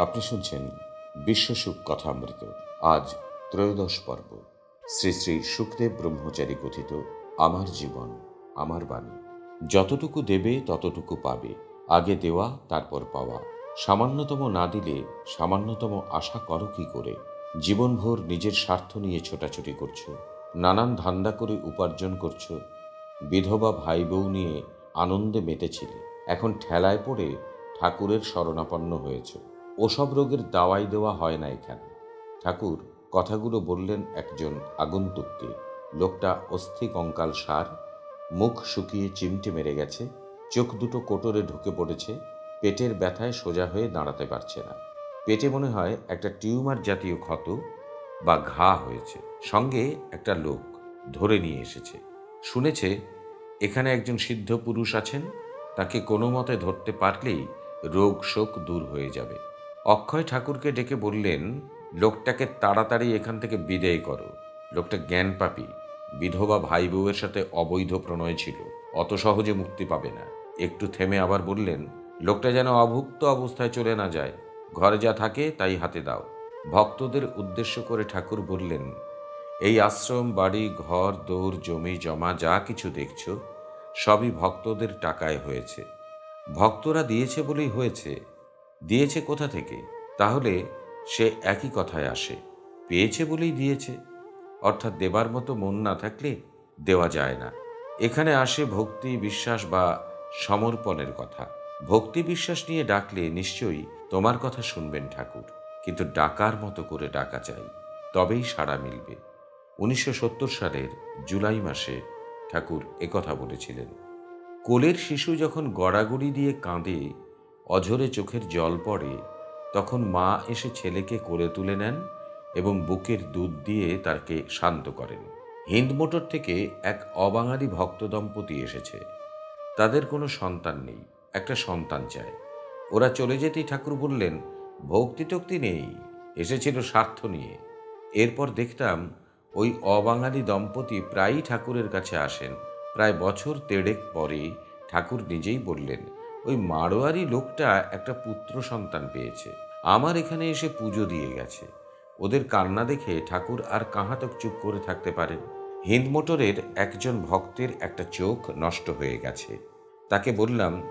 আপনি শুনছেন বিশ্বসুখ কথামৃত আজ ত্রয়োদশ পর্ব। শ্রী শ্রী সুখদেব ব্রহ্মচারী কথিত, আমার জীবন, আমার বাণী। যতটুকু দেবে, ততটুকু পাবে। আগে দেওয়া, তারপর পাওয়া। সামান্যতম না দিলে, সামান্যতম আশা করো কি করে? জীবনভর নিজের স্বার্থ নিয়ে ছোটাছুটি করছ, নানান ধান্দা করে উপার্জন করছ। বিধবা ভাই বউ নিয়ে আনন্দে মেতেছিলে। এখন ঠেলায় পড়ে ঠাকুরের শরণাপন্ন হয়েছ। ওসব রোগের দাওয়াই দেওয়া হয় না এখানে। ঠাকুর কথাগুলো বললেন একজন আগন্তুককে। লোকটা অস্থি কঙ্কাল সার, মুখ শুকিয়ে চিমটে মেরে গেছে, চোখ দুটো কোটরে ঢুকে পড়েছে, পেটের ব্যথায় সোজা হয়ে দাঁড়াতে পারছে না। পেটে মনে হয় একটা টিউমার জাতীয় ক্ষত বা ঘা হয়েছে। সঙ্গে একটা লোক ধরে নিয়ে এসেছে। শুনেছে, এখানে একজন সিদ্ধ পুরুষ আছেন, তাকে কোনো মতে ধরতে পারলেই রোগ শোক দূর হয়ে যাবে। অক্ষয় ঠাকুরকে ডেকে বললেন, লোকটাকে তাড়াতাড়ি এখান থেকে বিদেয় করো। লোকটা জ্ঞান পাপি বিধবা ভাই বউয়ের সাথে অবৈধ প্রণয় ছিল। অত সহজে মুক্তি পাবে না। একটু থেমে আবার বললেন, লোকটা যেন অভুক্ত অবস্থায় চলে না যায়। ঘরে যা থাকে তাই হাতে দাও। ভক্তদের উদ্দেশ্য করে ঠাকুর বললেন, এই আশ্রম, বাড়ি, ঘর, দৌড়, জমি, জমা, যা কিছু দেখছ, সবই ভক্তদের টাকায় হয়েছে। ভক্তরা দিয়েছে বলেই হয়েছে। দিয়েছে কোথা থেকে? তাহলে সে একই কথায় আসে, পেয়েছে বলেই দিয়েছে। অর্থাৎ দেবার মতো মন না থাকলে দেওয়া যায় না। এখানে আসে ভক্তি বিশ্বাস বা সমর্পণের কথা। ভক্তি বিশ্বাস নিয়ে ডাকলে নিশ্চয়ই তোমার কথা শুনবেন ঠাকুর, কিন্তু ডাকার মতো করে ডাকা চাই, তবেই সাড়া মিলবে। উনিশশো সত্তর সালের জুলাই মাসে ঠাকুর একথা বলেছিলেন। কোলের শিশু যখন গড়াগড়ি দিয়ে কাঁদে অঝরে চোখের জল পড়ে, তখন মা এসে ছেলেকে কোলে তুলে নেন এবং বুকের দুধ দিয়ে তাকে শান্ত করেন। হিন্দ মোটর থেকে এক অবাঙালি ভক্ত দম্পতি এসেছে। তাদের কোনো সন্তান নেই, একটা সন্তান চায়। ওরা চলে যেতেই ঠাকুর বললেন, ভক্তি টক্তি নেই, এসেছিল স্বার্থ নিয়ে। এরপর দেখতাম ওই অবাঙালি দম্পতি প্রায়ই ঠাকুরের কাছে আসেন। প্রায় বছর তেড়েক পরে ঠাকুর নিজেই বললেন ওই মারোয়ারি লোকটা একটা পুত্র সন্তান পেয়েছে। আমার এখানে এসে পুজো দিয়ে গেছে। ওদের কান্না দেখে ঠাকুর আর কাহাতক চুপ করে থাকতে পারেন। হিন্দ মোটরের একজন ভক্তের একটা চোখ নষ্ট হয়ে গেছে। তাকে বললাম,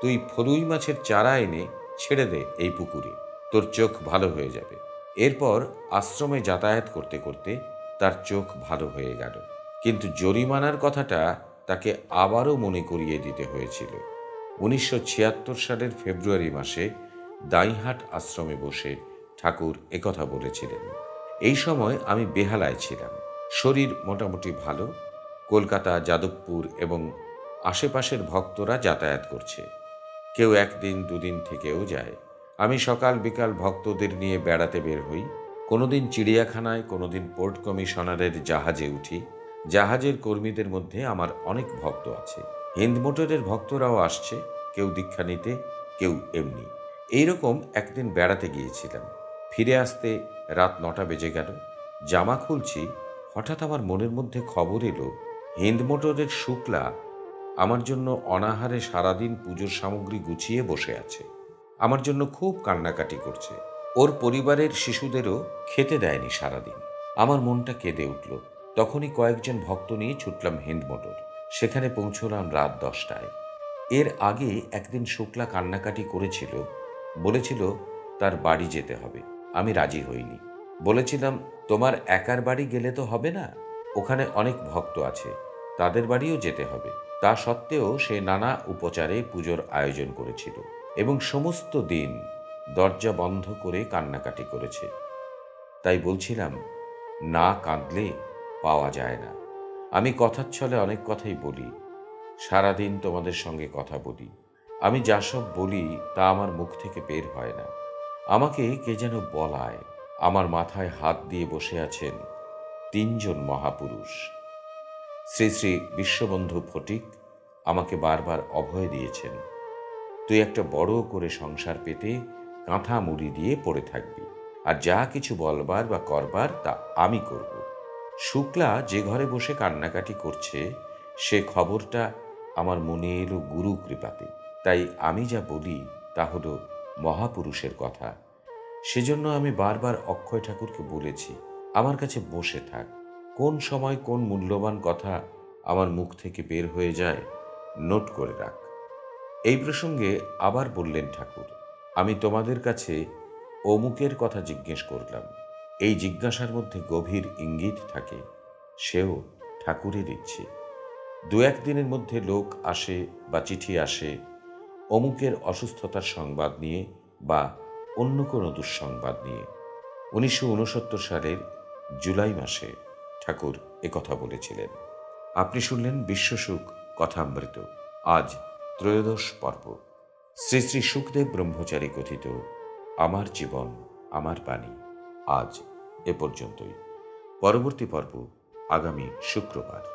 তুই ফরুই মাছের চারা এনে ছেড়ে দে এই পুকুরে। তোর চোখ ভালো হয়ে যাবে। এরপর আশ্রমে যাতায়াত করতে করতে তার চোখ ভালো হয়ে গেল। কিন্তু জরিমানার কথাটা তাকে আবারও মনে করিয়ে দিতে হয়েছিল। উনিশশো ছিয়াত্তর সালের ফেব্রুয়ারি মাসে দাইহাট আশ্রমে বসে ঠাকুর একথা বলেছিলেন, এই সময় আমি বেহালায় ছিলাম। শরীর মোটামুটি ভালো। কলকাতা, যাদবপুর এবং আশেপাশের ভক্তরা যাতায়াত করছে। কেউ একদিন দুদিন থেকেও যায়। আমি সকাল বিকাল ভক্তদের নিয়ে বেড়াতে বের হই। কোনোদিন চিড়িয়াখানায়, কোনোদিন পোর্ট কমিশনারের জাহাজে উঠি। জাহাজের কর্মীদের মধ্যে আমার অনেক ভক্ত আছে। হিন্দ মোটরের ভক্তরাও আসছে, কেউ দীক্ষা নিতে, কেউ এমনি। এইরকম একদিন বেড়াতে গিয়েছিলাম। ফিরে আসতে রাত নটা বেজে গেল। জামা খুলছি, হঠাৎ আমার মনের মধ্যে খবর এলো, হিন্দ মোটরের শুক্লা আমার জন্য অনাহারে সারাদিন পুজোর সামগ্রী গুছিয়ে বসে আছে। আমার জন্য খুব কান্নাকাটি করছে। ওর পরিবারের শিশুদেরও খেতে দেয়নি সারাদিন। আমার মনটা কেঁদে উঠল। তখনই কয়েকজন ভক্ত নিয়ে ছুটলাম হিন্দ মোটর সেখানে পৌঁছলাম রাত দশটায়। এর আগে একদিন শুক্লা কান্নাকাটি করেছিল, বলেছিল তার বাড়ি যেতে হবে। আমি রাজি হইনি। বলেছিলাম, তোমার একার বাড়ি গেলে তো হবে না। ওখানে অনেক ভক্ত আছে, তাদের বাড়িও যেতে হবে। তা সত্ত্বেও সে নানা উপচারে পুজোর আয়োজন করেছিল এবং সমস্ত দিন দরজা বন্ধ করে কান্নাকাটি করেছে। তাই বলছিলাম, না কাঁদলে পাওয়া যায় না। আমি কথার ছলে অনেক কথাই বলি, সারাদিন তোমাদের সঙ্গে কথা বলি। আমি যা সব বলি তা আমার মুখ থেকে বের হয় না। আমাকে কে যেন বলায়, আমার মাথায় হাত দিয়ে বসে আছেন তিনজন মহাপুরুষ। শ্রী শ্রী বিশ্ববন্ধু ফটিক আমাকে বারবার অভয় দিয়েছেন, তুই একটা বড় করে সংসার পেতে কাঁথা মুড়ি দিয়ে পড়ে থাকবি, আর যা কিছু বলবার বা করবার তা আমি করব। শুক্লা যে ঘরে বসে কান্নাকাটি করছে, সে খবরটা আমার মনে এলো গুরু কৃপাতে। তাই আমি যা বলি তা হলো মহাপুরুষের কথা। সেজন্য আমি বারবার অক্ষয় ঠাকুরকে বলেছি, আমার কাছে বসে থাক। কোন সময় কোন মূল্যবান কথা আমার মুখ থেকে বের হয়ে যায়, নোট করে রাখ। এই প্রসঙ্গে আবার বললেন ঠাকুর, আমি তোমাদের কাছে অমুকের কথা জিজ্ঞেস করলাম। এই জিজ্ঞাসার মধ্যে গভীর ইঙ্গিত থাকে, সেও ঠাকুরের ইচ্ছে দু একদিনের মধ্যে লোক আসে বা চিঠি আসে, অমুকের অসুস্থতার সংবাদ নিয়ে বা অন্য কোনো দুঃসংবাদ নিয়ে। উনিশশো উনসত্তর সালের জুলাই মাসে ঠাকুর একথা বলেছিলেন। আপনি শুনলেন বিশ্বসুখ কথামৃত, আজ ত্রয়োদশ পর্ব। শ্রী শ্রী সুখদেব ব্রহ্মচারী কথিত, আমার জীবন, আমার বাণী। আজ এ পর্যন্তই। পরবর্তী পর্ব আগামী শুক্রবার।